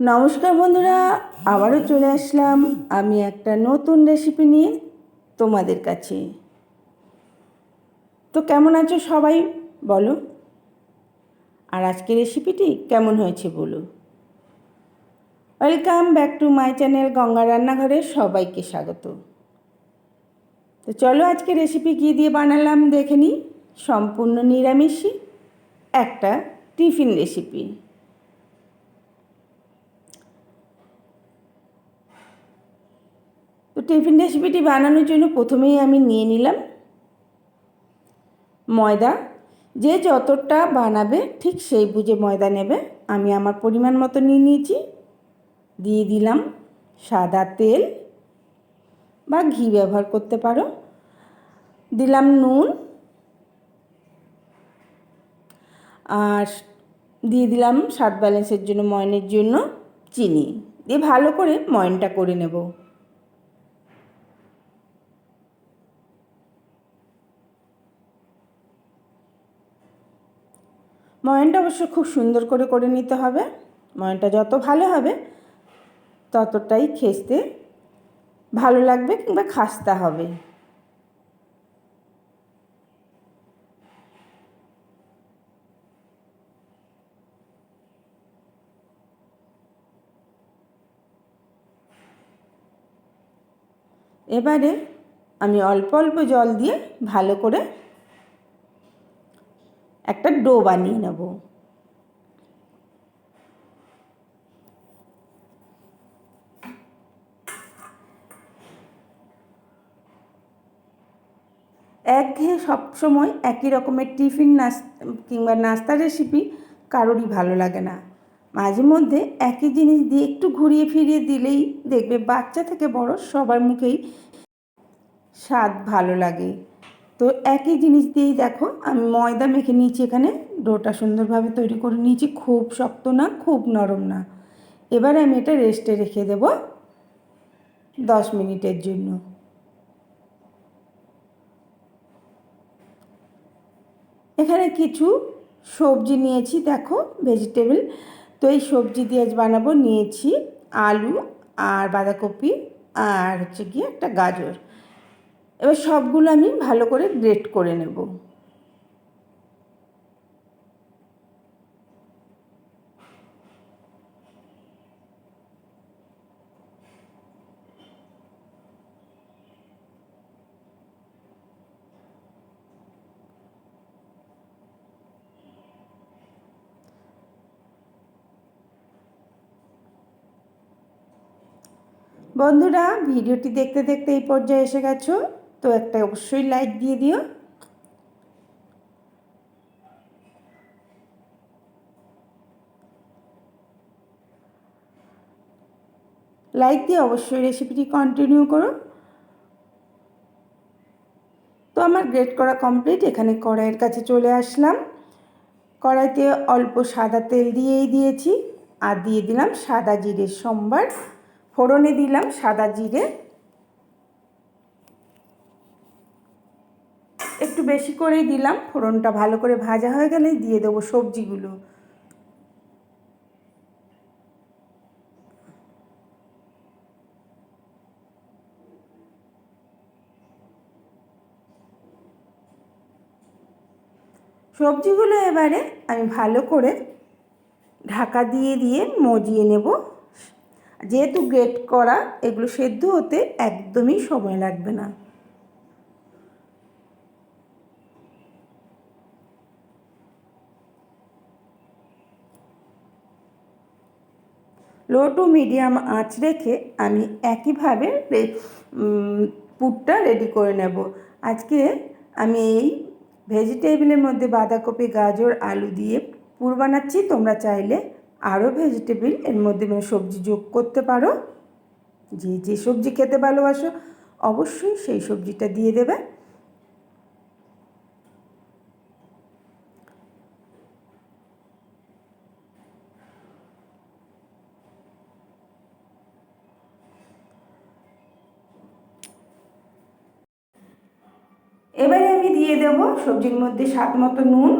নমস্কার বন্ধুরা, আবারও চলে আসলাম আমি একটা নতুন রেসিপি নিয়ে তোমাদের কাছে। তো কেমন আছো সবাই? বলো। আর আজকের রেসিপিটি কেমন হয়েছে বলো। Welcome back to my channel Ganga রান্নাঘরে সবাইকে স্বাগত। তো চলো আজকে রেসিপি কী দিয়ে বানালাম দেখে নিই। সম্পূর্ণ নিরামিষই একটা টিফিন রেসিপি টিফিন রেসিপিটি বানানোর জন্য প্রথমেই আমি নিয়ে নিলাম ময়দা। যে যতটা বানাবে ঠিক সেই বুঝে ময়দা নেবে। আমি আমার পরিমাণ মতো নিয়ে নিয়েছি। দিয়ে দিলাম সাদা তেল বা ঘি ব্যবহার করতে পারো। দিলাম নুন আর দিয়ে দিলাম স্বাদ ব্যালেন্সের জন্য, ময়নের জন্য চিনি। দিয়ে ভালো করে ময়নটা করে নেব। ময়নটা অবশ্য খুব সুন্দর করে করে নিতে হবে। ময়নটা যত ভালো হবে, ততটাই খেতে ভালো লাগবে কিংবা খাস্তা হবে। এবারে আমি অল্প অল্প জল দিয়ে ভালো করে একটা ডো বানিয়ে নেব। একঘেয়ে সবসময় একই রকমের টিফিন নাস্তা কিংবা নাস্তার রেসিপি কারোরই ভালো লাগে না। মাঝে মধ্যে একই জিনিস দিয়ে একটু ঘুরিয়ে ফিরিয়ে দিলেই দেখবে বাচ্চা থেকে বড় সবার মুখেই স্বাদ ভালো লাগে। তো একই জিনিস দিয়েই দেখো, আমি ময়দা মেখে নিয়েছি এখানে। ডোটা সুন্দরভাবে তৈরি করে নিয়েছি, খুব শক্ত না, খুব নরম না। এবার আমি এটা রেস্টে রেখে দেব দশ মিনিটের জন্য। এখানে কিছু সবজি নিয়েছি, দেখো ভেজিটেবল তো এই সবজি দিয়ে আজ বানাবো, নিয়েছি আলু আর বাঁধাকপি আর হচ্ছে গিয়ে একটা গাজর। এবার সবগুলো আমি ভালো করে গ্রেট করে নেব। বন্ধুরা, ভিডিওটি দেখতে দেখতে এই পর্যায়ে এসে গেছো। তো একটা অবশ্যই লাইক দিয়ে দিও। লাইক দিয়ে অবশ্যই রেসিপিটি কন্টিনিউ করো। তো আমার গ্রেট করা কমপ্লিট এখানে কড়াইয়ের কাছে চলে আসলাম। কড়াইতে অল্প সাদা তেল দিয়েই দিয়েছি। আর দিয়ে দিলাম সাদা জিরে সোমবার। ফোড়নে দিলাম সাদা জিরে একটু বেশি করেই দিলাম। ফোড়নটা ভালো করে ভাজা হয়ে গেলে দিয়ে দেবো সবজিগুলো। সবজিগুলো এবারে আমি ভালো করে ঢাকা দিয়ে দিয়ে মজিয়ে নেব। যেহেতু গ্রেট করা, এগুলো সেদ্ধ হতে একদমই সময় লাগবে না। লো টু মিডিয়াম আঁচ রেখে আমি একইভাবে পুরটা রেডি করে নেব। আজকে আমি এই ভেজিটেবিলের মধ্যে বাঁধাকপি, গাজর, আলু দিয়ে পুর বানাচ্ছি। তোমরা চাইলে আরও ভেজিটেবিল এর মধ্যে মানে সবজি যোগ করতে পারো। যে যে সবজি খেতে ভালোবাসো, অবশ্যই সেই সবজিটা দিয়ে দেবে এবারে আমি দিয়ে দেব সবজির মধ্যে স্বাদ মতো নুন,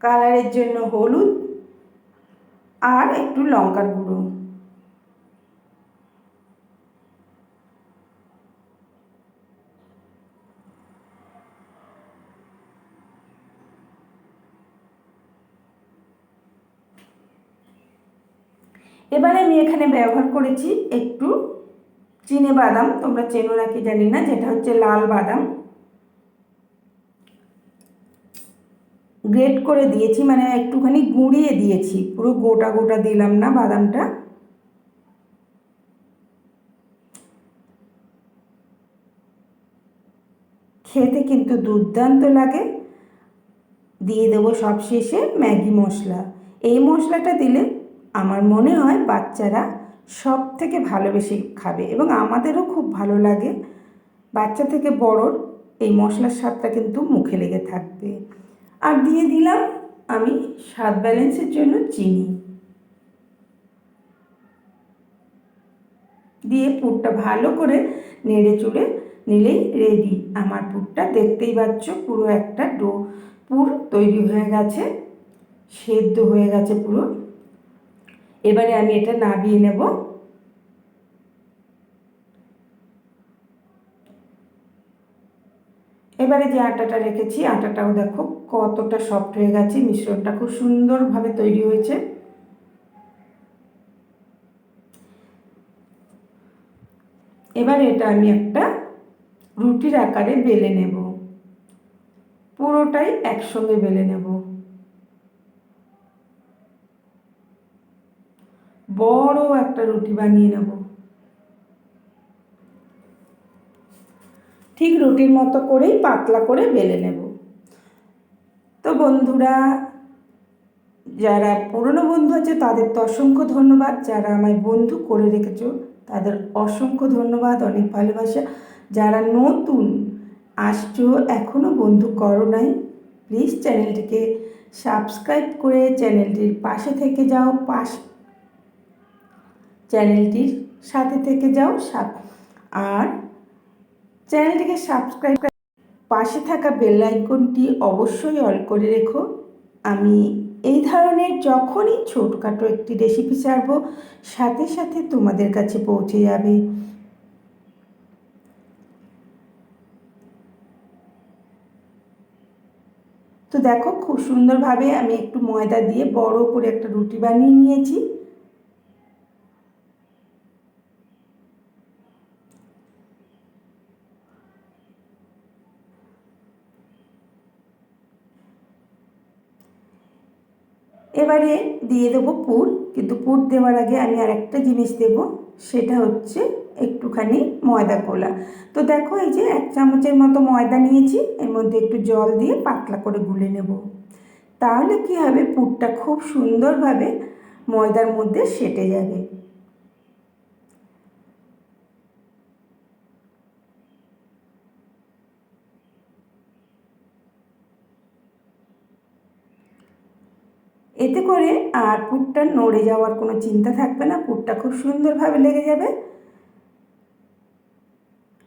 কালারের জন্য হলুদ আর একটু লঙ্কার গুঁড়ো। এবারে আমি এখানে ব্যবহার করেছি একটু চিনে বাদাম, তোমরা চেনো নাকি জানি না, যেটা হচ্ছে লাল বাদাম। গ্রেট করে দিয়েছি মানে একটুখানি গুঁড়িয়ে দিয়েছি, পুরো গোটা গোটা দিলাম না বাদামটা। খেতে কিন্তু দুর্দান্ত লাগে। দিয়ে দেবো সব শেষে ম্যাগি মশলা। এই মশলাটা দিলে আমার মনে হয় বাচ্চারা সব থেকে ভালোবেসে খাবে এবং আমাদেরও খুব ভালো লাগে। বাচ্চা থেকে বড়োর এই মশলার স্বাদটা কিন্তু মুখে লেগে থাকবে। আর দিয়ে দিলাম আমি স্বাদ ব্যালেন্সের জন্য চিনি। দিয়ে পুরটা ভালো করে নেড়ে চুড়ে নিলেই রেডি আমার পুরটা দেখতেই পাচ্ছ পুরো একটা ডো পুর তৈরি হয়ে গেছে, সেদ্ধ হয়ে গেছে পুরো। এবারে আমি এটা নাবিয়ে নেব। এবারে যে আটাটা রেখেছি, আটাটাও দেখো কতটা সফট হয়ে গেছে, মিশ্রণটা খুব সুন্দরভাবে তৈরি হয়েছে। এবার এটা আমি একটা রুটির আকারে বেলে নেব। পুরোটাই একসঙ্গে বেলে নেব। বড় একটা রুটি বানিয়ে নেব। ঠিক রুটির মতো করেই পাতলা করে বেলে নেব। তো বন্ধুরা, যারা পুরনো বন্ধু আছে, তাদের তো অসংখ্য ধন্যবাদ। যারা আমায় বন্ধু করে রেখেছ, তাদের অসংখ্য ধন্যবাদ, অনেক ভালোবাসা। যারা নতুন আসছো এখনও বন্ধু করো নাই প্লিজ চ্যানেলটিকে সাবস্ক্রাইব করে চ্যানেলটির পাশে থেকে যাও, পাশ চ্যানেলটির সাথে থেকে যাও আর চ্যানেলটিকে সাবস্ক্রাইব পাশে থাকা বেল আইকনটি অবশ্যই অল করে রেখো। আমি এই ধরনের যখনই ছোটোখাটো একটি রেসিপি ছাড়বো, সাথে সাথে তোমাদের কাছে পৌঁছে যাবে। তো দেখো, খুব সুন্দরভাবে আমি একটু ময়দা দিয়ে বড় করে একটা রুটি বানিয়ে নিয়েছি। এবারে দিয়ে দেবো পুর, কিন্তু পুর দেওয়ার আগে আমি আর একটা জিনিস দেব, সেটা হচ্ছে একটুখানি ময়দা কোলা। তো দেখো এই যে এক চামচের মতো ময়দা নিয়েছি, এর মধ্যে একটু জল দিয়ে পাতলা করে গুলে নেব। তাহলে কি হবে? পুরটা খুব সুন্দরভাবে ময়দার মধ্যে সেটে যাবে। এতে করে আর পুরটা নড়ে যাওয়ার কোনো চিন্তা থাকবে না পুরটা খুব সুন্দরভাবে লেগে যাবে।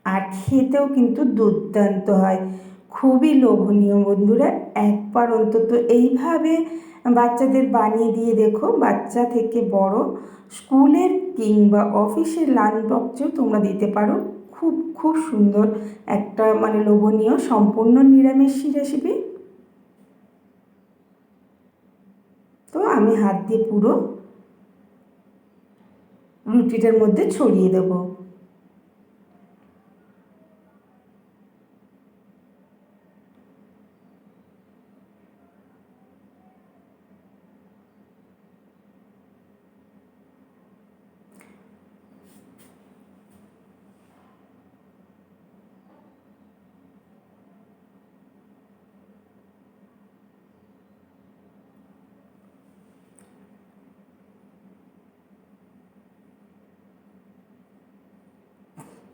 আর খেতেও কিন্তু দুর্দান্ত হয়। খুবই লোভনীয় বন্ধুরা, একবার অন্তত এইভাবে বাচ্চাদের বানিয়ে দিয়ে দেখো, বাচ্চা থেকে বড় স্কুলের কিংবা অফিসের লাঞ্চ বক্সেও তোমরা দিতে পারো। খুব খুব সুন্দর একটা মানে লোভনীয়, সম্পূর্ণ নিরামিষ রেসিপি তো আমি হাত দিয়ে পুরো রুটিটার মধ্যে ছড়িয়ে দেবো।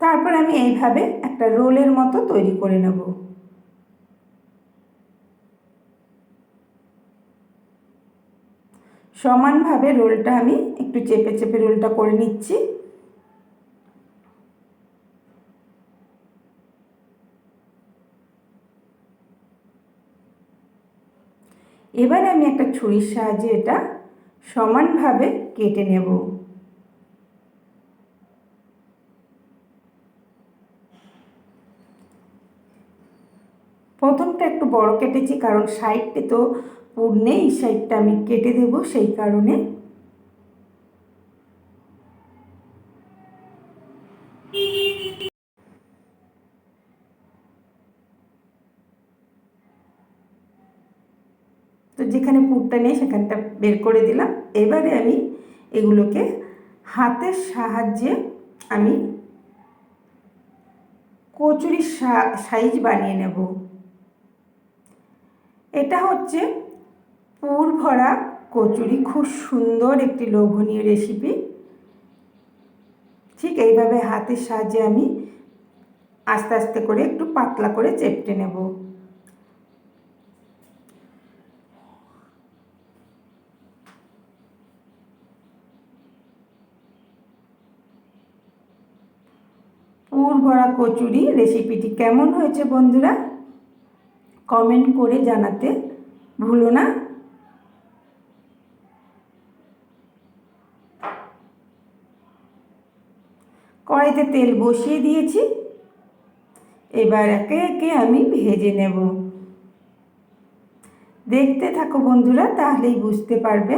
তারপর আমি এইভাবে একটা রোলের মতো তৈরি করে নেব। সমানভাবে রোলটা আমি একটু চেপে চেপে রোলটা করে নিচ্ছি। এবারে আমি একটা ছুরির সাহায্যে এটা সমানভাবে কেটে নেব প্রথমটা একটু বড় কেটেছি, কারণ সাইডটা তো পুর নেই, সাইডটা আমি কেটে দেব সেই কারণে। তো যেখানে পুরটা নেই, সেখানটা বের করে দিলাম। এবারে আমি এগুলোকে হাতের সাহায্যে আমি কচুরির সাইজ বানিয়ে নেব। এটা হচ্ছে পুর ভরা কচুরি। খুব সুন্দর একটি লোভনীয় রেসিপি ঠিক এইভাবে হাতের সাহায্যে আমি আস্তে আস্তে করে একটু পাতলা করে চেপটে নেব। পুর ভরা কচুরি রেসিপিটি কেমন হয়েছে বন্ধুরা? কমেন্ট করে জানাতে ভুলো না। কড়াইতে তেল বসিয়ে দিয়েছি। এবার একে একে আমি ভেজে নেব। দেখতে থাকো বন্ধুরা, তাহলেই বুঝতে পারবে।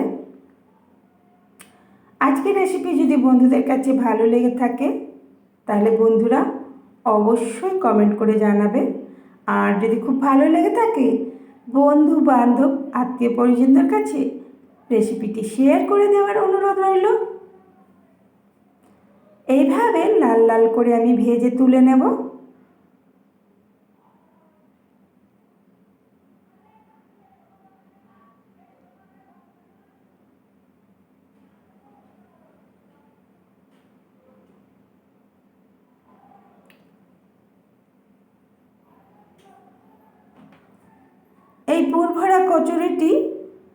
আজকের রেসিপি যদি বন্ধুদের কাছে ভালো লেগে থাকে, তাহলে বন্ধুরা অবশ্যই কমেন্ট করে জানাবে। আর যদি খুব ভালো লেগে থাকে, বন্ধু, বান্ধব, আত্মীয় পরিজনদের কাছে রেসিপিটি শেয়ার করে দেওয়ার অনুরোধ রইল। এইভাবে লাল লাল করে আমি ভেজে তুলে নেব। এই পুরভরা কচুরিটি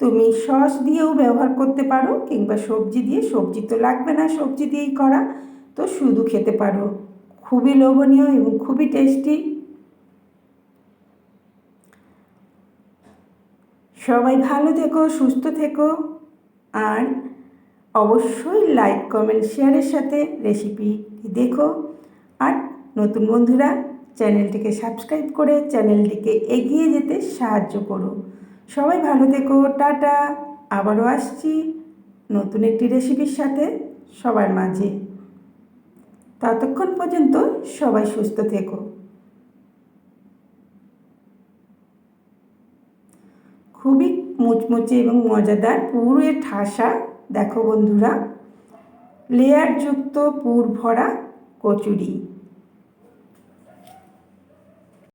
তুমি সস দিয়েও ব্যবহার করতে পারো কিংবা সবজি দিয়ে, সবজি তো লাগবে না সবজি দিয়েই করা, তো শুধু খেতে পারো। খুবই লোভনীয় এবং খুবই টেস্টি। সবাই ভালো থেকো, সুস্থ থেকো, আর অবশ্যই লাইক কমেন্ট শেয়ারের সাথে রেসিপি দেখো। আর নতুন বন্ধুরা চ্যানেলটিকে সাবস্ক্রাইব করে চ্যানেলটিকে এগিয়ে যেতে সাহায্য করো। সবাই ভালো থেকো, টাটা। আবারও আসছি নতুন একটি রেসিপির সাথে সবার মাঝে। ততক্ষণ পর্যন্ত সবাই সুস্থ থেকো। খুবই মুচমুচে এবং মজাদার পুরের ঠাসা, দেখো বন্ধুরা, লেয়ারযুক্ত পুর ভরা কচুরি।